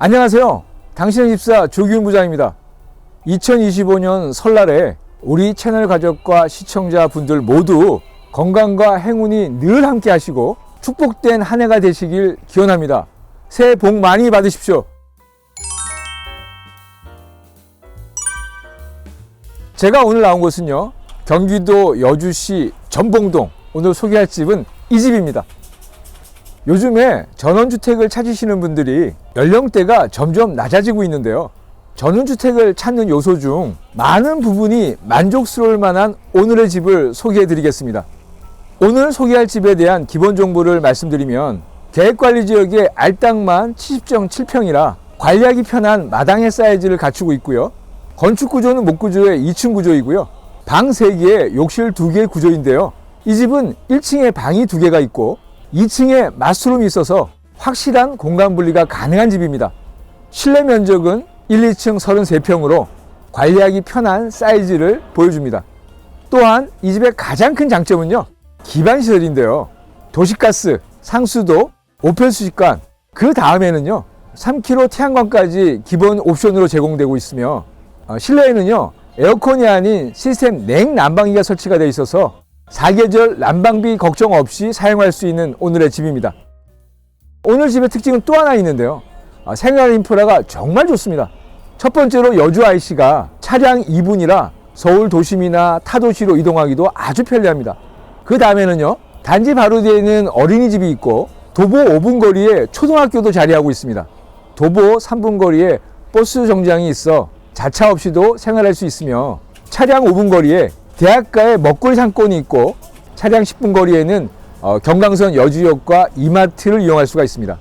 안녕하세요. 당신의 집사 조기훈 부장입니다. 2025년 설날에 우리 채널 가족과 시청자 분들 모두 건강과 행운이 늘 함께 하시고 축복된 한 해가 되시길 기원합니다. 새해 복 많이 받으십시오. 제가 오늘 나온 곳은요. 경기도 여주시 전봉동. 오늘 소개할 집은 이 집입니다. 요즘에 전원주택을 찾으시는 분들이 연령대가 점점 낮아지고 있는데요. 전원주택을 찾는 요소 중 많은 부분이 만족스러울 만한 오늘의 집을 소개해 드리겠습니다. 오늘 소개할 집에 대한 기본 정보를 말씀드리면 계획관리 지역의 알땅만 70.7평이라 관리하기 편한 마당의 사이즈를 갖추고 있고요. 건축 구조는 목구조의 2층 구조이고요. 방 3개, 욕실 2개의 구조인데요. 이 집은 1층에 방이 2개가 있고 2층에 마스룸이 있어서 확실한 공간 분리가 가능한 집입니다. 실내 면적은 1, 2층 33평으로 관리하기 편한 사이즈를 보여줍니다. 또한 이 집의 가장 큰 장점은요. 기반 시설인데요. 도시가스, 상수도, 오펜수식관, 그 다음에는요. 3kg 태양광까지 기본 옵션으로 제공되고 있으며 어, 실내에는요. 에어컨이 아닌 시스템 냉난방기가 설치가 되어 있어서 사계절 난방비 걱정 없이 사용할 수 있는 오늘의 집입니다. 오늘 집의 특징은 또 하나 있는데요. 아, 생활 인프라가 정말 좋습니다. 첫 번째로 여주 IC가 차량 2분이라 서울 도심이나 타도시로 이동하기도 아주 편리합니다. 그 다음에는요, 단지 바로 뒤에 있는 어린이집이 있고 도보 5분 거리에 초등학교도 자리하고 있습니다. 도보 3분 거리에 버스 정장이 있어 자차 없이도 생활할 수 있으며 차량 5분 거리에 대학가의 먹거리 상권이 있고 차량 10분 거리에는 어, 경강선 여주역과 이마트를 이용할 수가 있습니다.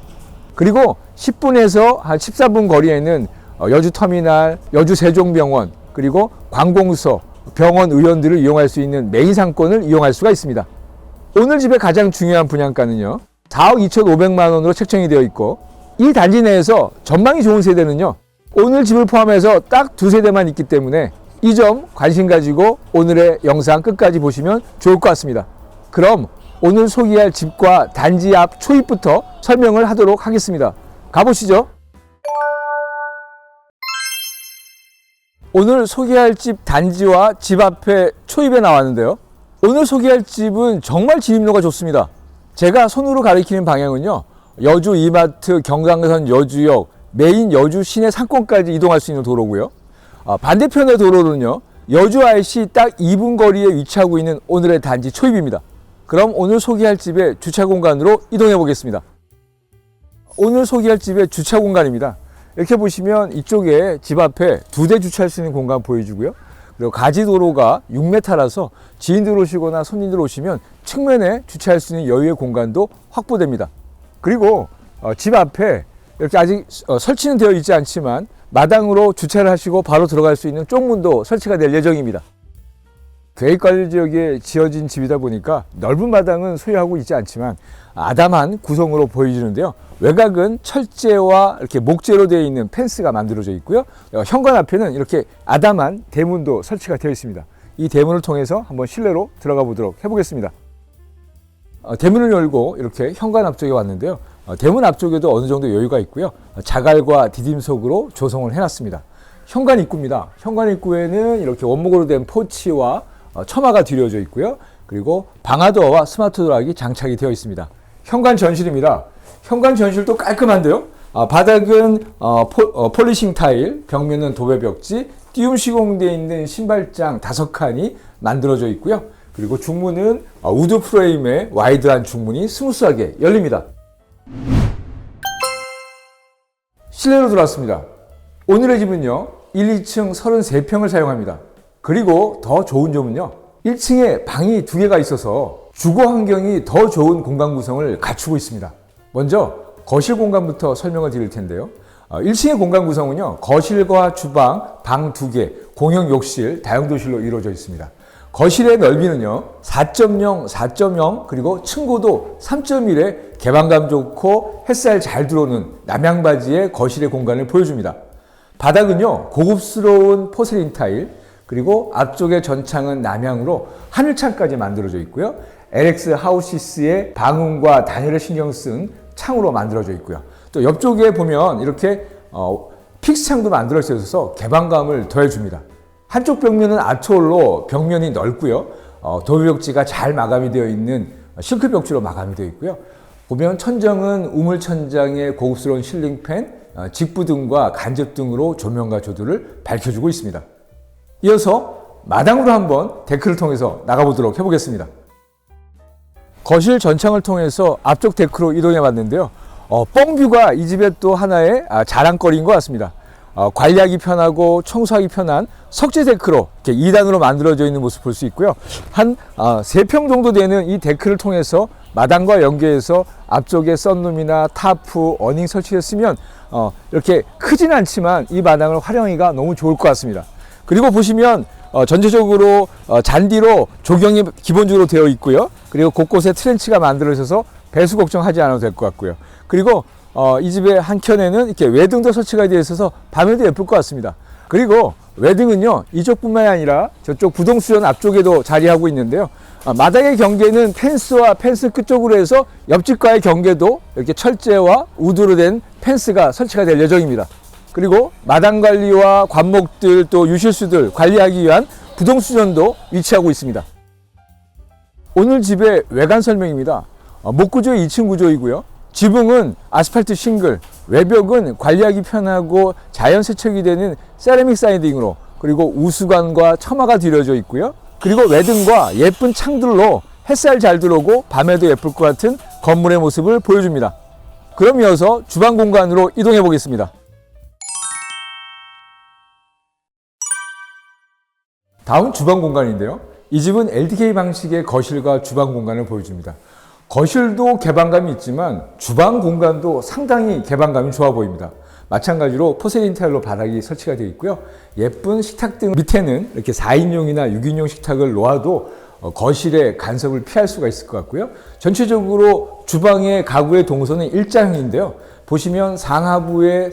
그리고 10분에서 한 14분 거리에는 어, 여주 터미널, 여주 세종병원, 그리고 관공서, 병원 의원들을 이용할 수 있는 메인 상권을 이용할 수가 있습니다. 오늘 집의 가장 중요한 분양가는요. 4억 2,500만 원으로 책정이 되어 있고 이 단지 내에서 전망이 좋은 세대는요. 오늘 집을 포함해서 딱 두 세대만 있기 때문에 이 점 관심 가지고 오늘의 영상 끝까지 보시면 좋을 것 같습니다. 그럼 오늘 소개할 집과 단지 앞 초입부터 설명을 하도록 하겠습니다. 가보시죠. 오늘 소개할 집 단지와 집 앞에 초입에 나왔는데요. 오늘 소개할 집은 정말 진입로가 좋습니다. 제가 손으로 가리키는 방향은요. 여주 이마트 경강선 여주역 메인 여주 시내 상권까지 이동할 수 있는 도로고요. 아, 반대편의 도로는요. 여주 IC 딱 2분 거리에 위치하고 있는 오늘의 단지 초입입니다. 그럼 오늘 소개할 집의 주차 공간으로 이동해 보겠습니다. 오늘 소개할 집의 주차 공간입니다. 이렇게 보시면 이쪽에 집 앞에 두 대 주차할 수 있는 공간 보여주고요. 그리고 가지 도로가 6m라서 지인들 오시거나 손님들 오시면 측면에 주차할 수 있는 여유의 공간도 확보됩니다. 그리고 어, 집 앞에 이렇게 아직 어, 설치는 되어 있지 않지만 마당으로 주차를 하시고 바로 들어갈 수 있는 쪽문도 설치가 될 예정입니다. 계획관리 지역에 지어진 집이다 보니까 넓은 마당은 소유하고 있지 않지만 아담한 구성으로 보여지는데요. 외곽은 철제와 이렇게 목재로 되어 있는 펜스가 만들어져 있고요. 어, 현관 앞에는 이렇게 아담한 대문도 설치가 되어 있습니다. 이 대문을 통해서 한번 실내로 들어가 보도록 해보겠습니다. 어, 대문을 열고 이렇게 현관 앞쪽에 왔는데요. 어, 대문 앞쪽에도 어느 정도 여유가 있고요. 어, 자갈과 디딤석으로 조성을 해놨습니다. 현관 입구입니다. 현관 입구에는 이렇게 원목으로 된 포치와 어, 처마가 뒤려져 있고요. 그리고 방화도어와 스마트 도어락이 장착이 되어 있습니다. 현관 전실입니다. 현관 전실도 깔끔한데요. 아, 바닥은 어, 포, 어, 폴리싱 타일, 벽면은 도배 벽지, 띄움 시공되어 있는 신발장 다섯 칸이 만들어져 있고요. 그리고 중문은 어, 우드 프레임의 와이드한 중문이 스무스하게 열립니다. 실내로 들어왔습니다. 오늘의 집은요, 1, 2층 33평을 사용합니다. 그리고 더 좋은 점은요, 1층에 방이 두 개가 있어서 주거 환경이 더 좋은 공간 구성을 갖추고 있습니다. 먼저 거실 공간부터 설명을 드릴 텐데요. 1층의 공간 구성은요, 거실과 주방, 방 두 개, 공용 욕실, 다용도실로 이루어져 있습니다. 거실의 넓이는요, 4.0, 4.0, 그리고 층고도 3.1의 개방감 좋고 햇살 잘 들어오는 남향바지의 거실의 공간을 보여줍니다. 바닥은요, 고급스러운 포세린 타일, 그리고 앞쪽의 전창은 남향으로 하늘창까지 만들어져 있고요. LX 하우시스의 방음과 단열을 신경 쓴 창으로 만들어져 있고요. 또 옆쪽에 보면 이렇게 어, 픽스창도 만들어 있어서 개방감을 더해줍니다. 한쪽 벽면은 아트홀로 벽면이 넓고요. 어, 도벽지가 잘 마감이 되어 있는 실크 벽지로 마감이 되어 있고요. 보면 천정은 우물 천장에 고급스러운 실링팬, 어, 직부 등과 간접 등으로 조명과 조도를 밝혀주고 있습니다. 이어서 마당으로 한번 데크를 통해서 나가보도록 해보겠습니다. 거실 전창을 통해서 앞쪽 데크로 이동해 봤는데요. 어, 뻥뷰가 이 집의 또 하나의 아, 자랑거리인 것 같습니다. 어, 관리하기 편하고 청소하기 편한 석재 데크로 이렇게 2단으로 만들어져 있는 모습 볼 수 있고요. 한 아, 3평 정도 되는 이 데크를 통해서 마당과 연계해서 앞쪽에 썬룸이나 타프, 어닝 설치했으면 어, 이렇게 크진 않지만 이 마당을 활용하기가 너무 좋을 것 같습니다. 그리고 보시면 어, 전체적으로 어, 잔디로 조경이 기본적으로 되어 있고요. 그리고 곳곳에 트렌치가 만들어져서 배수 걱정하지 않아도 될 것 같고요. 그리고 어, 이 집의 한 켠에는 이렇게 외등도 설치가 되어 있어서 밤에도 예쁠 것 같습니다. 그리고 외등은요 이쪽뿐만이 아니라 저쪽 부동수전 앞쪽에도 자리하고 있는데요. 아, 마당의 경계는 펜스와 펜스 끝쪽으로 해서 옆집과의 경계도 이렇게 철제와 우드로 된 펜스가 설치가 될 예정입니다. 그리고 마당 관리와 관목들 또 유실수들 관리하기 위한 부동수전도 위치하고 있습니다. 오늘 집의 외관 설명입니다. 어, 목구조 2층 구조이고요. 지붕은 아스팔트 싱글, 외벽은 관리하기 편하고 자연 세척이 되는 세라믹 사이딩으로 그리고 우수관과 처마가 들여져 있고요. 그리고 외등과 예쁜 창들로 햇살 잘 들어오고 밤에도 예쁠 것 같은 건물의 모습을 보여줍니다. 그럼 이어서 주방 공간으로 이동해 보겠습니다. 다음 주방 공간인데요. 이 집은 LDK 방식의 거실과 주방 공간을 보여줍니다. 거실도 개방감이 있지만 주방 공간도 상당히 개방감이 좋아 보입니다. 마찬가지로 포세린 타일로 바닥이 설치가 되어 있고요. 예쁜 식탁 등 밑에는 이렇게 4인용이나 6인용 식탁을 놓아도 어, 거실의 간섭을 피할 수가 있을 것 같고요. 전체적으로 주방의 가구의 동선은 일자형인데요. 보시면 상하부에 어,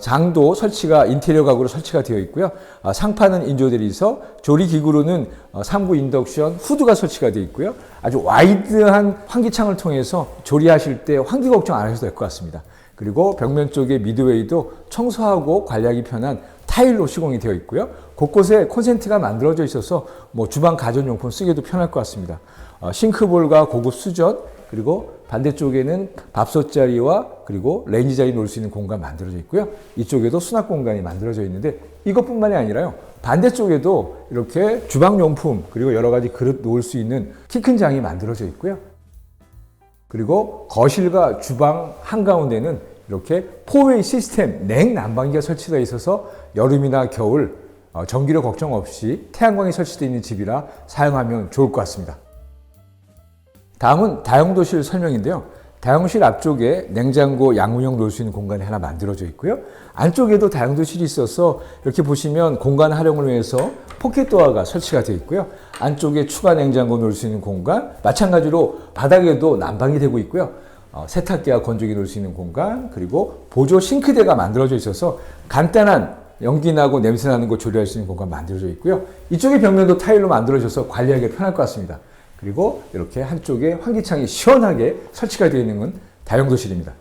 장도 설치가 인테리어 가구로 설치가 되어 있고요. 어, 상판은 인조대리석, 조리 기구로는 어, 3구 인덕션, 후드가 설치가 되어 있고요. 아주 와이드한 환기창을 통해서 조리하실 때 환기 걱정 안 하셔도 될 것 같습니다. 그리고 벽면 쪽에 미드웨이도 청소하고 관리하기 편한 타일로 시공이 되어 있고요. 곳곳에 콘센트가 만들어져 있어서 뭐 주방 가전용품 쓰기도 편할 것 같습니다. 어, 싱크볼과 고급 수전 그리고 반대쪽에는 밥솥 자리와 그리고 레인지 자리 놓을 수 있는 공간 만들어져 있고요. 이쪽에도 수납 공간이 만들어져 있는데 이것뿐만이 아니라요. 반대쪽에도 이렇게 주방 용품 그리고 여러 가지 그릇 놓을 수 있는 키 큰 장이 만들어져 있고요. 그리고 거실과 주방 한가운데는 이렇게 포웨이 시스템 냉난방기가 설치되어 있어서 여름이나 겨울 어, 전기료 걱정 없이 태양광이 설치되어 있는 집이라 사용하면 좋을 것 같습니다. 다음은 다용도실 설명인데요. 다용실 앞쪽에 냉장고, 양문형 놓을 수 있는 공간이 하나 만들어져 있고요. 안쪽에도 다용도실이 있어서 이렇게 보시면 공간 활용을 위해서 포켓 도어가 설치가 되어 있고요. 안쪽에 추가 냉장고 놓을 수 있는 공간, 마찬가지로 바닥에도 난방이 되고 있고요. 어, 세탁기와 건조기 놓을 수 있는 공간, 그리고 보조 싱크대가 만들어져 있어서 간단한 연기 나고 냄새 나는 거 조리할 수 있는 공간 만들어져 있고요. 이쪽의 벽면도 타일로 만들어져서 관리하기 편할 것 같습니다. 그리고 이렇게 한쪽에 환기창이 시원하게 설치가 되어 있는 건 다용도실입니다.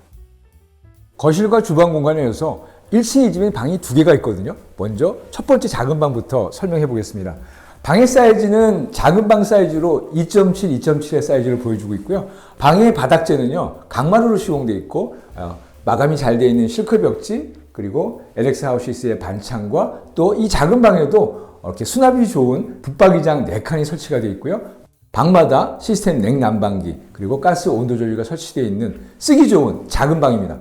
거실과 주방 공간에서 1층, 2집에 방이 두 개가 있거든요. 먼저 첫 번째 작은 방부터 설명해 보겠습니다. 방의 사이즈는 작은 방 사이즈로 2.7, 2.7의 사이즈를 보여주고 있고요. 방의 바닥재는요, 강마루로 시공되어 있고, 어, 마감이 잘 되어 있는 실크 벽지, 그리고 LX 하우시스의 반창과 또 이 작은 방에도 이렇게 수납이 좋은 붙박이장 4칸이 설치가 되어 있고요. 방마다 시스템 냉난방기 그리고 가스 온도 조절기가 설치되어 있는 쓰기 좋은 작은 방입니다.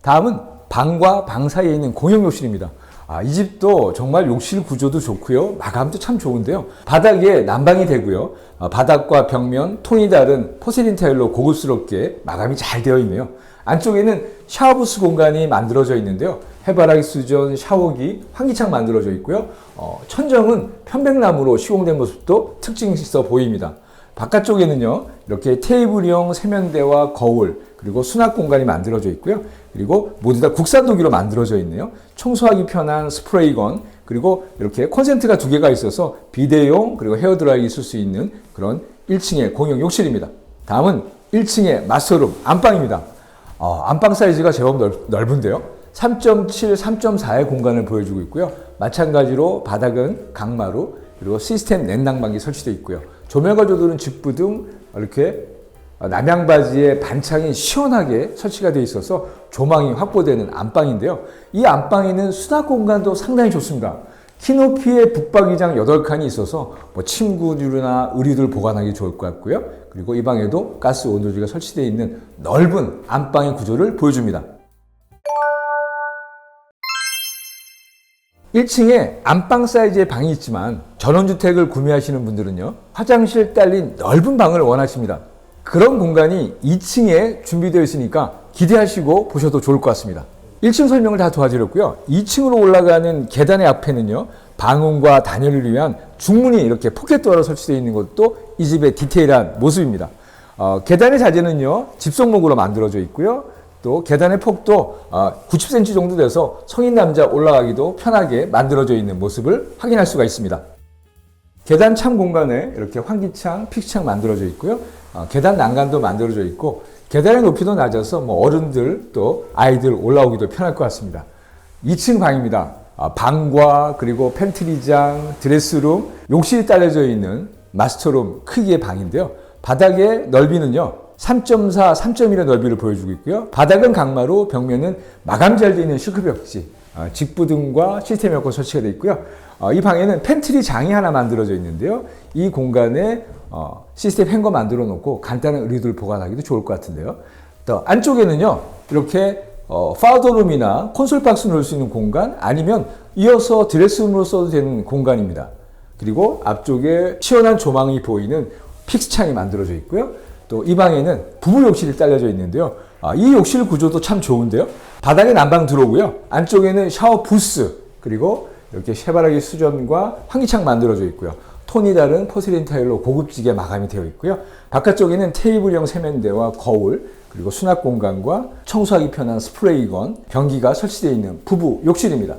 다음은 방과 방 사이에 있는 공용 욕실입니다. 아, 이 집도 정말 욕실 구조도 좋고요. 마감도 참 좋은데요. 바닥에 난방이 되고요. 아, 바닥과 벽면 톤이 다른 포세린 타일로 고급스럽게 마감이 잘 되어 있네요. 안쪽에는 샤워부스 공간이 만들어져 있는데요. 해바라기 수전, 샤워기, 환기창 만들어져 있고요. 어, 천정은 편백나무로 시공된 모습도 특징 있어 보입니다. 바깥쪽에는요, 이렇게 테이블형 세면대와 거울, 그리고 수납 공간이 만들어져 있고요. 그리고 모두 다 국산 도기로 만들어져 있네요. 청소하기 편한 스프레이건, 그리고 이렇게 콘센트가 두 개가 있어서 비데용, 그리고 헤어드라이기 쓸 수 있는 그런 1층의 공용 욕실입니다. 다음은 1층의 마스터룸, 안방입니다. 어, 안방 사이즈가 제법 넓, 넓은데요. 3.7, 3.4의 공간을 보여주고 있고요. 마찬가지로 바닥은 강마루 그리고 시스템 냉난방이 설치되어 있고요. 조명과 조도는 직부 등 이렇게 남양바지에 반창이 시원하게 설치가 되어 있어서 조망이 확보되는 안방인데요. 이 안방에는 수납 공간도 상당히 좋습니다. 키 높이의 북박이장 8칸이 있어서 뭐 침구류나 의류들 보관하기 좋을 것 같고요. 그리고 이 방에도 가스 온도지가 설치되어 있는 넓은 안방의 구조를 보여줍니다. 1층에 안방 사이즈의 방이 있지만 전원주택을 구매하시는 분들은요 화장실 딸린 넓은 방을 원하십니다 그런 공간이 2층에 준비되어 있으니까 기대하시고 보셔도 좋을 것 같습니다 1층 설명을 다 도와드렸고요 2층으로 올라가는 계단의 앞에는요 방음과 단열을 위한 중문이 이렇게 포켓도어로 설치되어 있는 것도 이 집의 디테일한 모습입니다 어, 계단의 자재는요 집성목으로 만들어져 있고요 또 계단의 폭도 90cm 정도 돼서 성인 남자 올라가기도 편하게 만들어져 있는 모습을 확인할 수가 있습니다. 계단 창 공간에 이렇게 환기창, 픽창 만들어져 있고요. 어, 계단 난간도 만들어져 있고 계단의 높이도 낮아서 뭐 어른들 또 아이들 올라오기도 편할 것 같습니다. 2층 방입니다. 아, 방과 그리고 팬트리장, 드레스룸, 욕실이 딸려져 있는 마스터룸 크기의 방인데요. 바닥의 넓이는요. 3.4, 3.1의 넓이를 보여주고 있고요. 바닥은 강마루, 벽면은 마감 잘 되어 있는 시크벽지, 어, 직부등과 시스템 에어컨 설치가 되어 있고요. 어, 이 방에는 팬트리 장이 하나 만들어져 있는데요. 이 공간에 어, 시스템 행거 만들어 놓고 간단한 의류들 보관하기도 좋을 것 같은데요. 또 안쪽에는요, 이렇게 어, 파우더룸이나 콘솔 박스 넣을 수 있는 공간 아니면 이어서 드레스룸으로 써도 되는 공간입니다. 그리고 앞쪽에 시원한 조망이 보이는 픽스창이 만들어져 있고요. 또 이 방에는 부부 욕실이 딸려져 있는데요. 아, 이 욕실 구조도 참 좋은데요. 바닥에 난방 들어오고요. 안쪽에는 샤워 부스 그리고 이렇게 쉐바라기 수전과 환기창 만들어져 있고요. 톤이 다른 포세린 타일로 고급지게 마감이 되어 있고요. 바깥쪽에는 테이블형 세면대와 거울 그리고 수납 공간과 청소하기 편한 스프레이건, 변기가 설치되어 있는 부부 욕실입니다.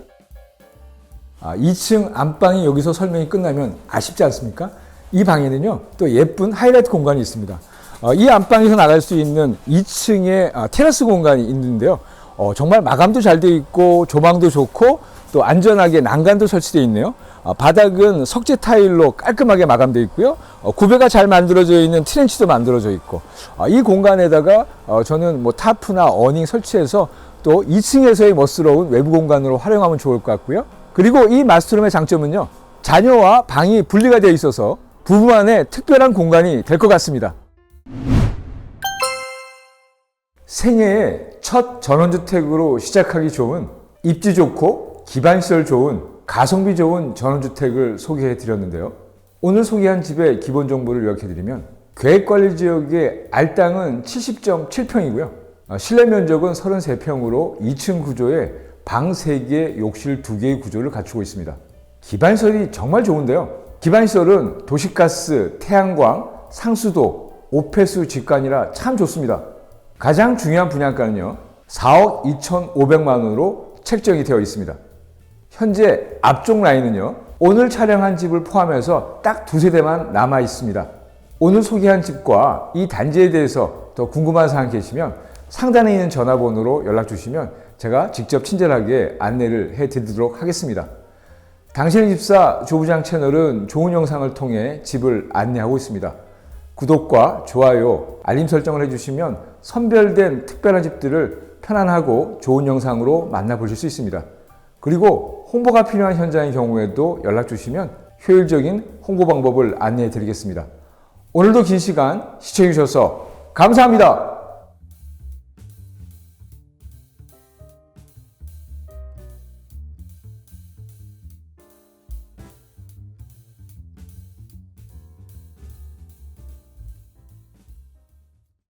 아, 2층 안방이 여기서 설명이 끝나면 아쉽지 않습니까? 이 방에는요, 또 예쁜 하이라이트 공간이 있습니다. 어, 이 안방에서 나갈 수 있는 2층의 아, 테라스 공간이 있는데요. 어, 정말 마감도 잘 되어 있고, 조망도 좋고, 또 안전하게 난간도 설치되어 있네요. 어, 바닥은 석재 타일로 깔끔하게 마감되어 있고요. 어, 구배가 잘 만들어져 있는 트렌치도 만들어져 있고, 어, 이 공간에다가 어, 저는 뭐 타프나 어닝 설치해서 또 2층에서의 멋스러운 외부 공간으로 활용하면 좋을 것 같고요. 그리고 이 마스터룸의 장점은요. 자녀와 방이 분리가 되어 있어서 부부만의 특별한 공간이 될 것 같습니다. 생애의 첫 전원주택으로 시작하기 좋은 입지 좋고 기반시설 좋은 가성비 좋은 전원주택을 소개해 드렸는데요. 오늘 소개한 집의 기본 정보를 요약해 드리면 계획관리 지역의 알땅은 70.7평이고요. 어, 실내 면적은 33평으로 2층 구조에 방 3개, 욕실 2개의 구조를 갖추고 있습니다. 기반시설이 정말 좋은데요. 기반시설은 도시가스, 태양광, 상수도, 오폐수 직관이라 참 좋습니다. 가장 중요한 분양가는요. 4억 2,500만 원으로 책정이 되어 있습니다. 현재 앞쪽 라인은요. 오늘 촬영한 집을 포함해서 딱 두 세 대만 남아 있습니다. 오늘 소개한 집과 이 단지에 대해서 더 궁금한 사항 계시면 상단에 있는 전화번호로 연락 주시면 제가 직접 친절하게 안내를 해 드리도록 하겠습니다. 당신의 집사 조부장 채널은 좋은 영상을 통해 집을 안내하고 있습니다. 구독과 좋아요, 알림 설정을 해주시면 선별된 특별한 집들을 편안하고 좋은 영상으로 만나보실 수 있습니다. 그리고 홍보가 필요한 현장의 경우에도 연락 주시면 효율적인 홍보 방법을 안내해 드리겠습니다. 오늘도 긴 시간 시청해 주셔서 감사합니다.